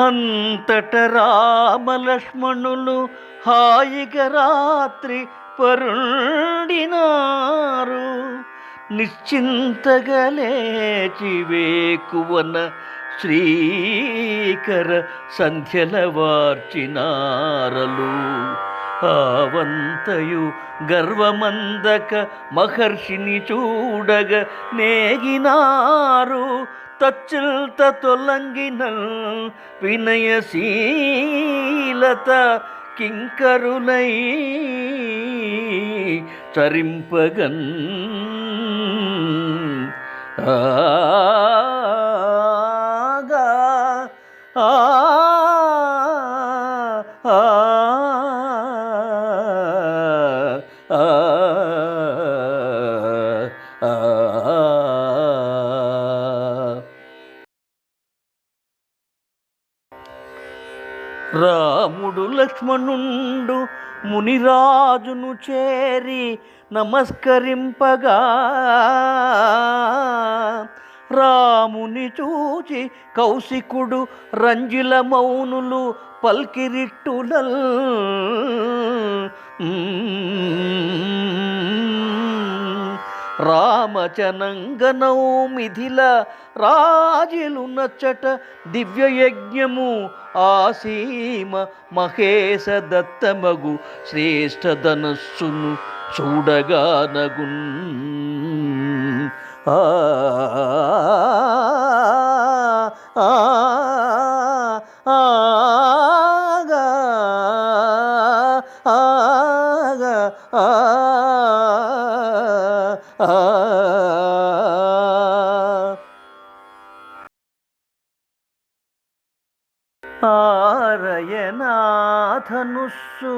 అంతట రామలక్ష్మణులు హాయిగా రాత్రి పరుండినారు. నిశ్చింతగలేచి వేకువన శ్రీకర సంధ్యల వార్చినారలు. ఆవంతయు గర్వమందక మహర్షిని చూడగ నేగినారు. తచ్చిల్త తొలంగిన వినయశీలత కింకరులై చరింపగన్ ఆగా రాముడు మునిరాజును చేరి నమస్కరింపగా. రాముని చూచి కౌశికుడు రంజిల మౌనులు పల్కిరిట్టులల్ రామచనంగనౌ మిథిల రాజులు నచ్చట దివ్యయజ్ఞము ఆసీమ మహేశ దత్తమగు శ్రేష్ఠ ధనస్సును చూడగానగున్ ఆ ఆ, ఆరయనాథనుస్సు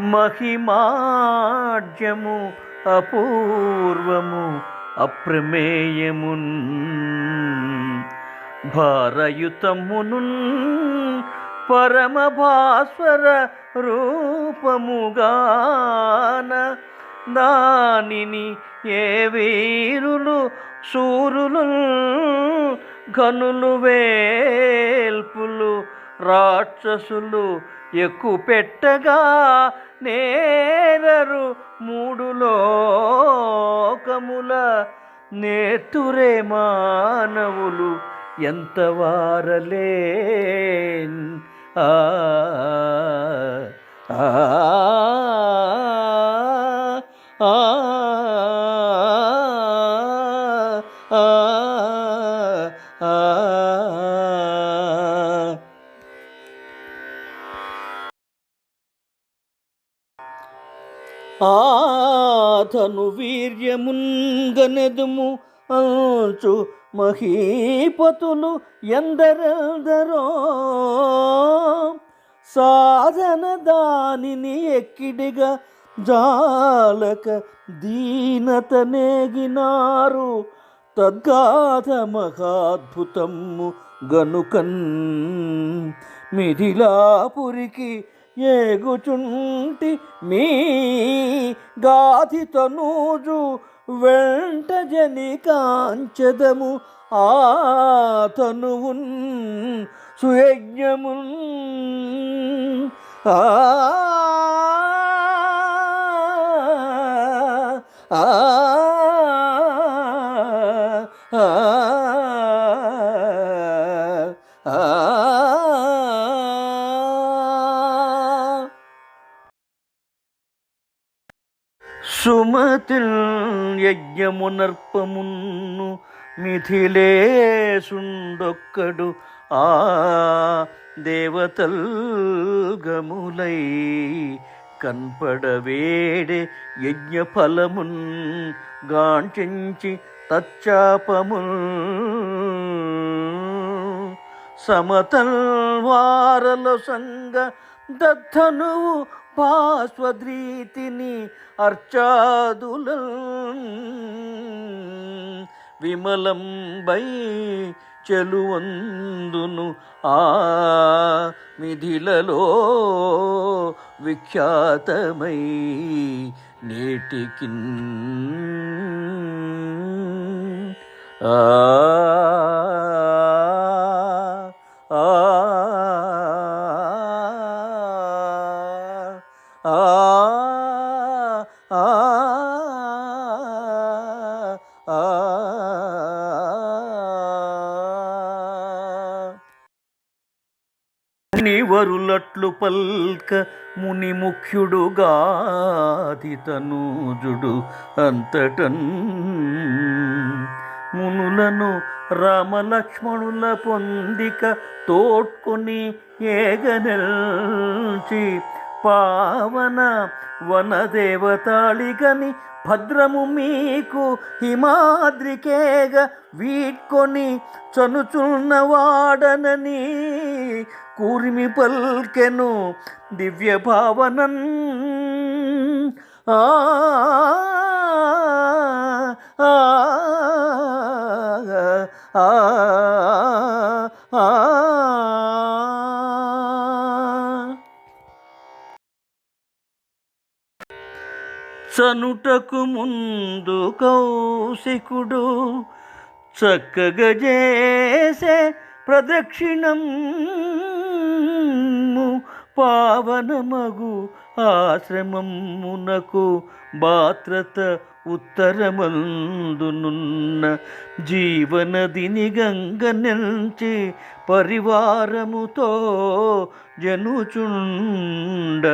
మహిమాజ్యము అపూర్వము అప్రమేయమున్. భారయుతమునున్ పరమభాస్వర రూపముగాన దానిని ఏ వీరులు సూరులు ఘనులు వేల్పులు రాక్షసులు ఎక్కు పెట్టగా నేరరు మూడు లోకముల నేతురే మానవులు ఎంత వారలేన్. ఆ ఆ ఆధను వీర్యముంగనెదుము అంచు మహీపతులు ఎందరెందరో. సాధన దానిని ఎక్కిడిగా జాలక దీనత నేగినారు. తద్గాథ మహాద్భుతము గనుకన్ మిథిలాపురికి ఏగుచుంటి మీ గాథితనూజు వెంట జని కాంచదము ఆ సుయజ్ఞమున్ ఆ ఆ సుమతిల్ యజ్ఞమునర్పమున్ను మిథిలేసుండొక్కడు ఆ దేవతల్ గములై కన్పడవేడే యజ్ఞ ఫలమున్ గాంచించి తచ్చాపముల్ సమతల్వారల సంగ దత్తనువు పాశ్వద్రీతిని అర్చాదుల విమలంబై చెలువందును ఆ మిథిలలో విఖ్యాతమై నేటికిన్. ఆ మునివరులట్లు పల్క ముని ముఖ్యుడుగాది తనూజుడు అంతటన్. మునులను రామలక్ష్మణుల పొందిక తోడ్కొని ఏగనెల్చి పావన వనదేవతాళిగని భద్రము మీకు హిమాద్రికేగ వీడ్కొని చనుచున్నవాడనని కూరిమి పల్కెను దివ్య భావనన్ ఆ ఆ, ఆ, ఆ. చనుటకు ముందు కౌశికుడు చక్కగా చేసే ప్రదక్షిణం పావనమగు ఆశ్రమమునకు బాత్రత ఉత్తరమందునున్న జీవనదిని గంగ నిల్చి పరివారముతో జనుచుండ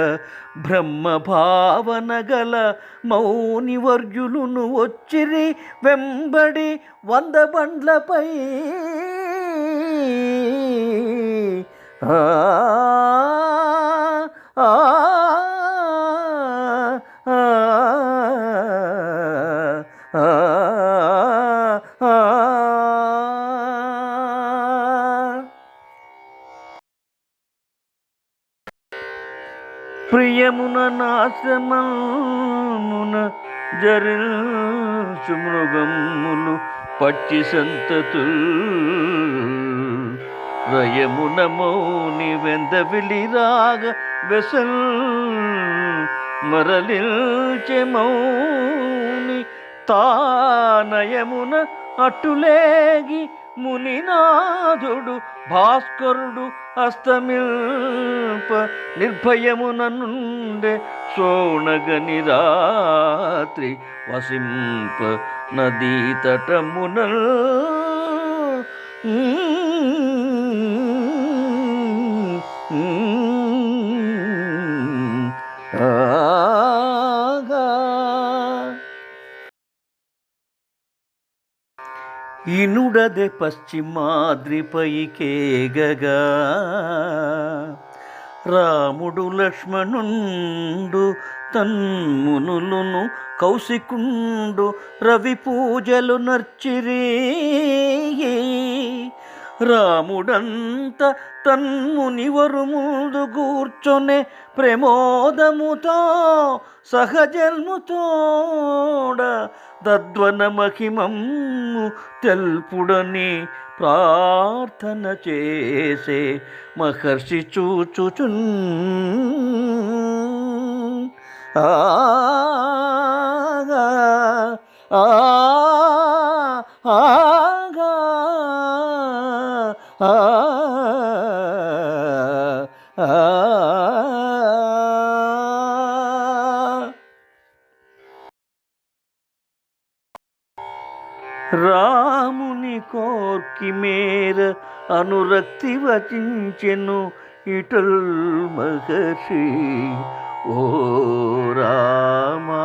బ్రహ్మ భావన గల మౌనివర్యులును వచ్చిరి వెంబడి వంద బండ్లపై ఆ. ప్రియమున నాశ్రమమున జరించు మృగములు పచ్చి సంతతులు. రయమున మౌని వెంద విలిరాగ వెసల్ మరలిల్చె మౌని తానయమున అటులేగి మునినాథుడు భాస్కరుడు అస్తమిల్ప నిర్భయమున నుండే సోణగని రాత్రి వసింప నదీ తటమున ఇనుడదె పశ్చిమాద్రిపైకేగగా రాముడు లక్ష్మణుండు తన్మునులును కౌశికుండు రవి పూజలు నర్చిరే. రాముడంత తన్మునివరు ముందు కూర్చొనే ప్రమోదముతో సహజన్ముతోడ తద్వన మహిమమ్ము తెల్పుడని ప్రార్థన చేసే మహర్షి చూచుచున్. ఆ రాముని కోర్కి మేర అనురక్తి వచించెను ఇటల్ మహర్షి. ఓ రామా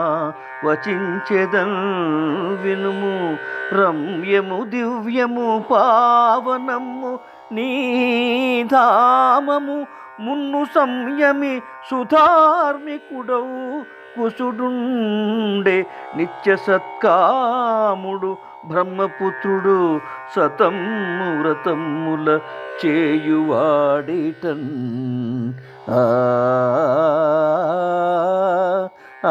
వచించెదన్ వినుము రమ్యము దివ్యము పావనము నీ ధామము మున్ను సంయమి సుధార్మికుడవు కుసుడుండే నిత్య సత్కాముడు బ్రహ్మపుత్రుడు సతమ్ము వ్రతముల చేయువాడిటన్. ఆ